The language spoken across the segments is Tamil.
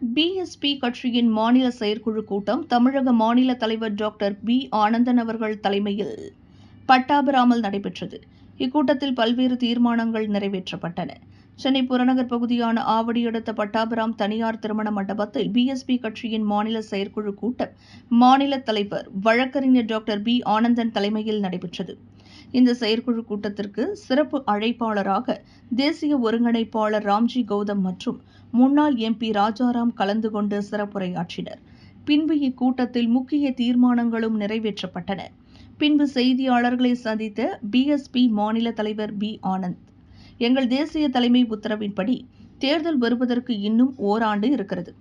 பிஎஸ்பி கட்சியின் மாநில செயற்குழு கூட்டம் தமிழக மாநில தலைவர் டாக்டர் பி. ஆனந்தன் அவர்கள் தலைமையில் பட்டாபிராமல் நடைபெற்றது. இக்கூட்டத்தில் பல்வேறு தீர்மானங்கள் நிறைவேற்றப்பட்டன. சென்னை புறநகர் பகுதியான ஆவடி அடுத்த பட்டாபிராம் தனியார் திருமண மண்டபத்தில் பிஎஸ்பி கட்சியின் மாநில செயற்குழு கூட்டம் மாநில தலைவர் வழக்கறிஞர் டாக்டர் பி. ஆனந்தன் தலைமையில் நடைபெற்றது. இந்த செயற்குழு கூட்டத்திற்கு சிறப்பு அழைப்பாளராக தேசிய ஒருங்கிணைப்பாளர் ராம்ஜி கௌதம் மற்றும் முன்னாள் எம்பி ராஜாராம் கலந்து கொண்டு சிறப்புரையாற்றினர். பின்பு இக்கூட்டத்தில் முக்கிய தீர்மானங்களும் நிறைவேற்றப்பட்டன. பின்பு செய்தியாளர்களை சந்தித்த பிஎஸ்பி மாநில தலைவர் பி ஆனந்த். எங்கள் தேசிய தலைமை உத்தரவின்படி தேர்தல் வருவதற்கு இன்னும் ஓராண்டு இருக்கிறது.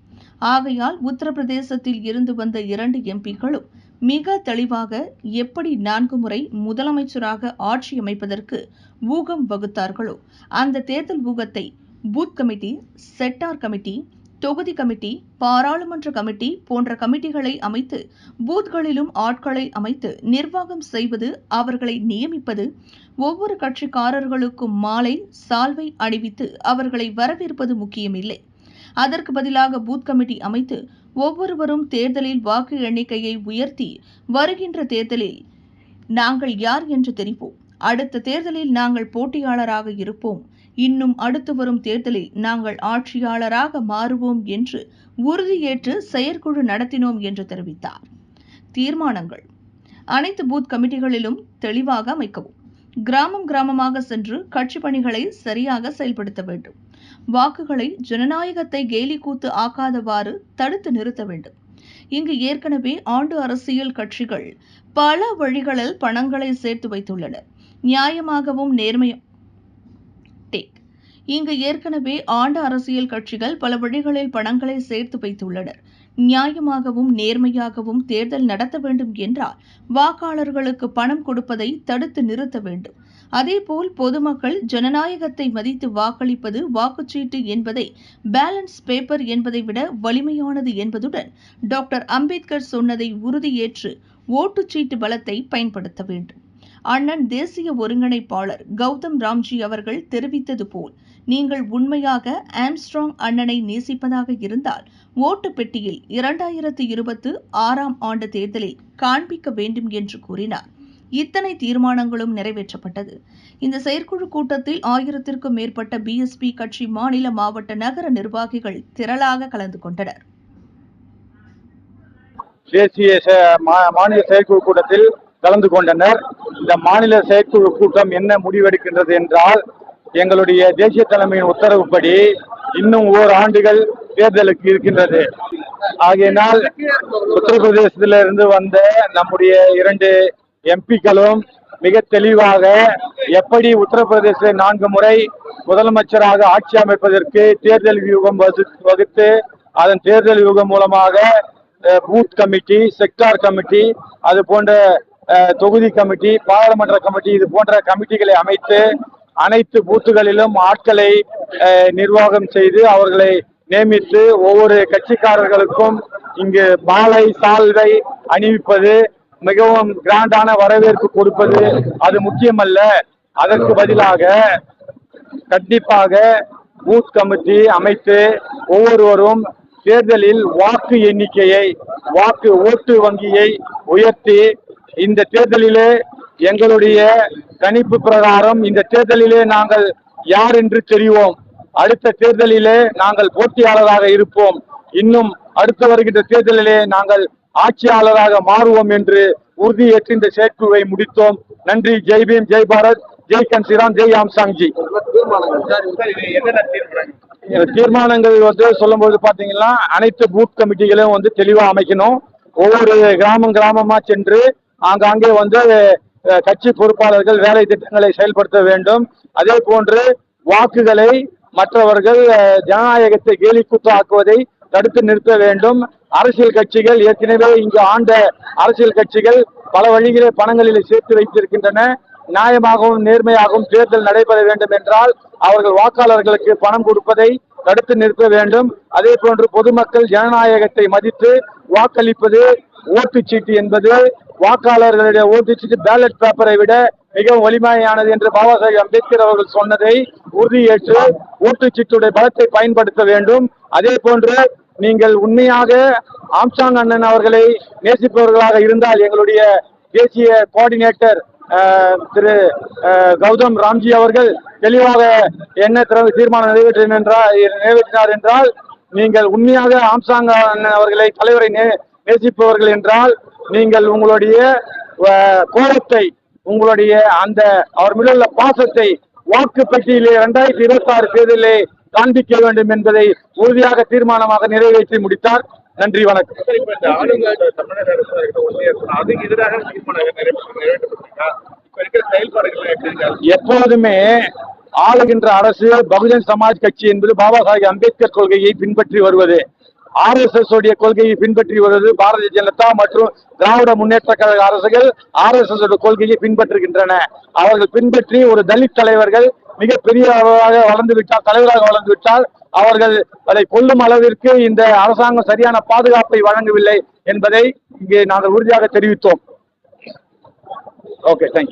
ஆகையால் உத்தரப்பிரதேசத்தில் இருந்து வந்த இரண்டு எம்பிக்களும் மிக தெளிவாக எப்படி நான்கு முறை முதலமைச்சராக ஆட்சி அமைப்பதற்கு ஊகம் வகுத்தார்களோ அந்த தேர்தல் ஊகத்தை பூத் கமிட்டி செட்டார் கமிட்டி தொகுதி கமிட்டி பாராளுமன்ற கமிட்டி போன்ற கமிட்டிகளை அமைத்து பூத்களிலும் ஆட்களை அமைத்து நிர்வாகம் செய்வது அவர்களை நியமிப்பது ஒவ்வொரு கட்சிக்காரர்களுக்கும் மாலை சால்வை அணிவித்து அவர்களை வரவேற்பது முக்கியமில்லை. அதற்கு பதிலாக பூத் கமிட்டி அமைத்து ஒவ்வொருவரும் தேர்தலில் வாக்கு எண்ணிக்கையை உயர்த்தி வருகின்ற தேர்தலில் நாங்கள் யார் என்று தெரிவோம் அடுத்த தேர்தலில் நாங்கள் போட்டியாளராக இருப்போம். இன்னும் அடுத்து வரும் தேர்தலில் நாங்கள் ஆட்சியாளராக மாறுவோம் என்று உறுதியேற்று செயற்குழு நடத்தினோம் என்று தெரிவித்தார். தீர்மானங்கள். அனைத்து பூத் கமிட்டிகளிலும் தெளிவாக அமைக்கவும். கிராமம் கிராமமாக சென்று கட்சி பணிகளை சரியாக செயல்படுத்த வேண்டும். வாக்குகளை ஜனநாயகத்தை கேலி கூத்து ஆக்காதவாறு தடுத்து நிறுத்த வேண்டும். இங்கு ஏற்கனவே ஆண்டு அரசியல் கட்சிகள் பல வழிகளில் பணங்களை சேர்த்து வைத்துள்ளனர் நியாயமாகவும் நேர்மையும் டேக். இங்கு ஏற்கனவே ஆண்டு அரசியல் கட்சிகள் பல வழிகளில் பணங்களை சேர்த்து வைத்துள்ளனர். நியாயமாகவும் நேர்மையாகவும் தேர்தல் நடத்த வேண்டும் என்றால் வாக்காளர்களுக்கு பணம் கொடுப்பதை தடுத்து நிறுத்த வேண்டும். அதேபோல் பொதுமக்கள் ஜனநாயகத்தை மதித்து வாக்களிப்பது வாக்குச்சீட்டு என்பதை பேலன்ஸ் பேப்பர் என்பதை விட வலிமையானது என்பதுடன் டாக்டர் அம்பேத்கர் சொன்னதை உறுதியேற்று ஓட்டுச்சீட்டு பலத்தை பயன்படுத்த வேண்டும். அண்ணன் தேசிய ஒருங்கிணைப்பாளர் கௌதம் ராம்ஜி அவர்கள் தெரிவித்தது போல் நீங்கள் உண்மையாக ஆம்ஸ்ட்ராங் அண்ணனை நேசிப்பதாக இருந்தால் ஓட்டு பெட்டியில் இரண்டாயிரத்து இருபத்து ஆறாம் ஆண்டு தேர்தலில் காண்பிக்க வேண்டும் என்று கூறினார். இத்தனை தீர்மானங்களும் நிறைவேற்றப்பட்டது. இந்த செயற்குழு கூட்டத்தில் ஆயிரத்திற்கும் மேற்பட்ட பிஎஸ்பி கட்சி மாநில மாவட்ட நகர நிர்வாகிகள் திரளாக கலந்து கொண்டனர். தேசிய மாநில செயற்குழு கூட்டத்தில் கலந்து கொண்டனர். இந்த மாநில செயற்குழு கூட்டம் என்ன முடிவெடுக்கின்றது என்றால் எங்களுடைய தேசிய தலைமையின் உத்தரவுப்படி இன்னும் ஓர் ஆண்டுகள் தேர்தலுக்கு இருக்கின்றது. ஆகையினால் உத்தரப்பிரதேசத்திலிருந்து வந்த நம்முடைய இரண்டு எம்பிக்களும் மிக தெளிவாக எப்படி உத்தரப்பிரதேச நான்கு முறை முதலமைச்சராக ஆட்சி அமைப்பதற்கு தேர்தல் வியூகம் வகுத்து அதன் தேர்தல் வியூகம் மூலமாக பூத் கமிட்டி செக்டார் கமிட்டி அது போன்ற தொகுதி கமிட்டி பாராளுமன்ற கமிட்டி இது போன்ற கமிட்டிகளை அமைத்து அனைத்து பூத்துகளிலும் ஆட்களை நிர்வாகம் செய்து அவர்களை நியமித்து ஒவ்வொரு கட்சிக்காரர்களுக்கும் இங்கு மாலை சால்வை அணிவிப்பது மிகவும் கிராண்டான வரவேற்பு கொடுப்பது அது முக்கியமல்ல. அதற்கு பதிலாக கண்டிப்பாக பூத் கமிட்டி அமைத்து ஒவ்வொருவரும் தேர்தலில் வாக்கு எண்ணிக்கையை வாக்கு ஓட்டு வங்கியை உயர்த்தி இந்த தேர்தலிலே எங்களுடைய கணிப்பு பிரகாரம் இந்த தேர்தலிலே நாங்கள் யார் என்று தெரிவோம். அடுத்த தேர்தலிலே நாங்கள் போட்டியாளராக இருப்போம். இன்னும் அடுத்து வருகின்ற தேர்தலிலே நாங்கள் ஆட்சியாளராக மாறுவோம் என்று உறுதியேற்று இந்த செயற்குழுவை முடித்தோம். நன்றி. ஜெய் பீம் ஜெய் பாரத் ஜெய் கன்சிராம் ஜெய் ஆம்சாங்ஜி இந்த தீர்மானங்கள் வந்து சொல்லும்போது பாத்தீங்கன்னா அனைத்து பூத் கமிட்டிகளையும் வந்து தெளிவா அமைக்கணும். ஒவ்வொரு கிராமம் கிராமமா சென்று ஆங்காங்கே வந்து கட்சி பொறுப்பாளர்கள் வேலை திட்டங்களை செயல்படுத்த வேண்டும். அதே போன்று வாக்குகளை மற்றவர்கள் ஜனநாயகத்தை கேலி ஆக்குவதை தடுத்து நிறுத்த வேண்டும். அரசியல் கட்சிகள் ஏற்கனவே இங்கு ஆண்ட அரசியல் கட்சிகள் பல வழிகளை பணங்களில் சேர்த்து வைத்திருக்கின்றன. நியாயமாகவும் நேர்மையாகவும் தேர்தல் நடைபெற வேண்டும் என்றால் அவர்கள் வாக்காளர்களுக்கு பணம் கொடுப்பதை தடுத்து நிறுத்த வேண்டும். அதே போன்று பொதுமக்கள் ஜனநாயகத்தை மதித்து வாக்களிப்பது ஓட்டுச்சீட்டு என்பது வாக்காளர்களுடைய ஓட்டுச்சீட்டு பேலட் பேப்பரை விட மிகவும் வலிமையானது என்று பாபா சாஹேப் அம்பேத்கர் அவர்கள் சொன்னதை உறுதியேற்று ஓட்டுச்சீட்டுடைய பலத்தை பயன்படுத்த வேண்டும். அதே போன்று நீங்கள் உண்மையாக ஆம்சாங் அண்ணன் அவர்களை நேசிப்பவர்களாக இருந்தால் எங்களுடைய தேசிய கோஆர்டினேட்டர் திரு கௌதம் ராம்ஜி அவர்கள் தெளிவாக என்ன திற- தீர்மானம் நிறைவேற்றினார் என்றால் நிறைவேற்றினார் என்றால் நீங்கள் உண்மையாக ஆம்சாங் அண்ணன் அவர்களை தலைவரை நே- நேசிப்பவர்கள் என்றால் நீங்கள் உங்களுடைய கோலத்தை உங்களுடைய அந்த அவர் மீது உள்ள பாசத்தை வாக்கு பெட்டியிலே இரண்டாயிரத்தி இருபத்தி ஆறு தேர்தலிலே காண்பிக்க வேண்டும் என்பதை உறுதியாக தீர்மானமாக நிறைவேற்றி முடித்தார். நன்றி வணக்கம். எப்போதுமே ஆளுகின்ற அரசு பகுஜன் சமாஜ் கட்சி என்பது பாபா சாஹேப் அம்பேத்கர் கொள்கையை பின்பற்றி வருவது. ஆர்எஸ்எஸ் உடைய கொள்கையை பின்பற்றி வருவது பாரதிய ஜனதா மற்றும் திராவிட முன்னேற்ற கழக அரசுகள் ஆர்எஸ்எஸ் உடைய கொள்கையை பின்பற்றுகின்றன. அவர்கள் பின்பற்றி ஒரு தலித் தலைவர்கள் மிக பெரிய அளவாக வளர்ந்து விட்டால் தலைவராக வளர்ந்து விட்டால் அவர்கள் அதை கொல்லும் அளவிற்கு இந்த அரசாங்கம் சரியான பாதுகாப்பை வழங்கவில்லை என்பதை இங்கே நாங்கள் உறுதியாக தெரிவித்தோம். Okay thank you